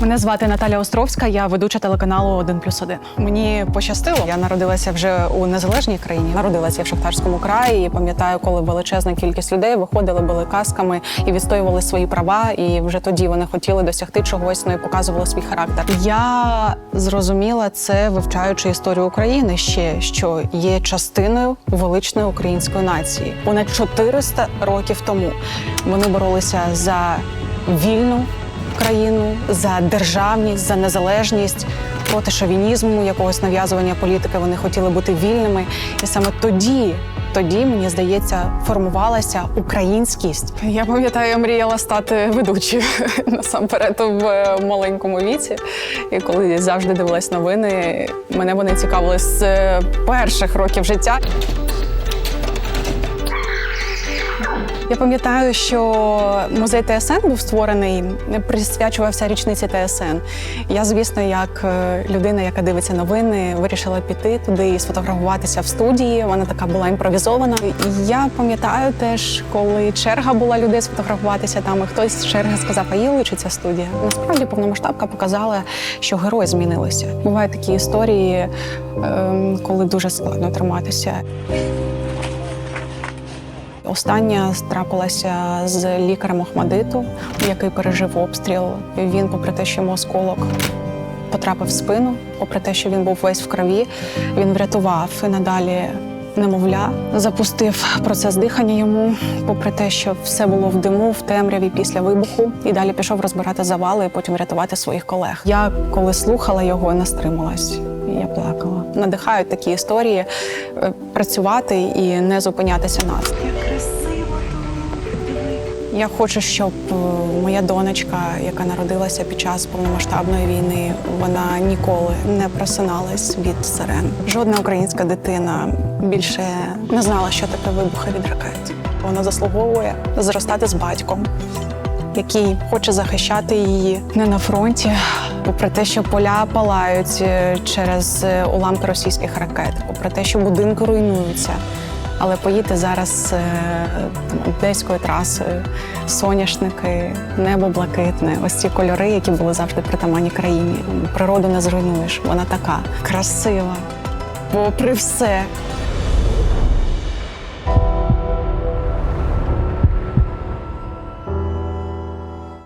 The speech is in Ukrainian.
Мене звати Наталя Островська, я ведуча телеканалу 1 плюс 1. Мені пощастило. Я народилася вже у незалежній країні. Народилася в Шахтарському краї. І пам'ятаю, коли величезна кількість людей виходили, били касками і відстоювали свої права. І вже тоді вони хотіли досягти чогось, ну і показували свій характер. Я зрозуміла це, вивчаючи історію України ще, що є частиною величної української нації. Понад 400 років тому вони боролися за вільну країну, за державність, за незалежність, проти шовінізму, якогось нав'язування політики. Вони хотіли бути вільними. І саме тоді. Тоді мені здається, формувалася українськість. Я пам'ятаю, я мріяла стати ведучою насамперед в маленькому віці. І коли завжди дивилась новини, мене вони цікавили з перших років життя. Я пам'ятаю, що музей ТСН був створений, присвячувався річниці ТСН. Я, звісно, як е, людина, яка дивиться новини, вирішила піти туди і сфотографуватися в студії. Вона така була імпровізована. Я пам'ятаю теж, коли черга була людей сфотографуватися там, і хтось з черги сказав, а її личиться студія. Насправді повномасштабка показала, що герої змінилися. Бувають такі історії, ем, коли дуже складно триматися. Остання трапилася з лікарем Охмадиту, який пережив обстріл. Він, попри те, що йому осколок потрапив в спину, попри те, що він був весь в крові, він врятував і надалі немовля, запустив процес дихання йому, попри те, що все було в диму, в темряві після вибуху, і далі пішов розбирати завали, і потім рятувати своїх колег. Я коли слухала його, не стрималась. Я плакала. Надихають такі історії е, працювати і не зупинятися нас. Я хочу, щоб е, моя донечка, яка народилася під час повномасштабної війни, вона ніколи не просиналась від сирен. Жодна українська дитина більше не знала, що таке вибухи від ракет. Вона заслуговує зростати з батьком, який хоче захищати її не на фронті, попри те, що поля палають е, через е, уламки російських ракет, попри те, що будинки руйнуються. Але поїти зараз е, одеською трасою, соняшники, небо блакитне, ось ці кольори, які були завжди притаманні країні. Природу не зруйнуєш, вона така красива. Попри все,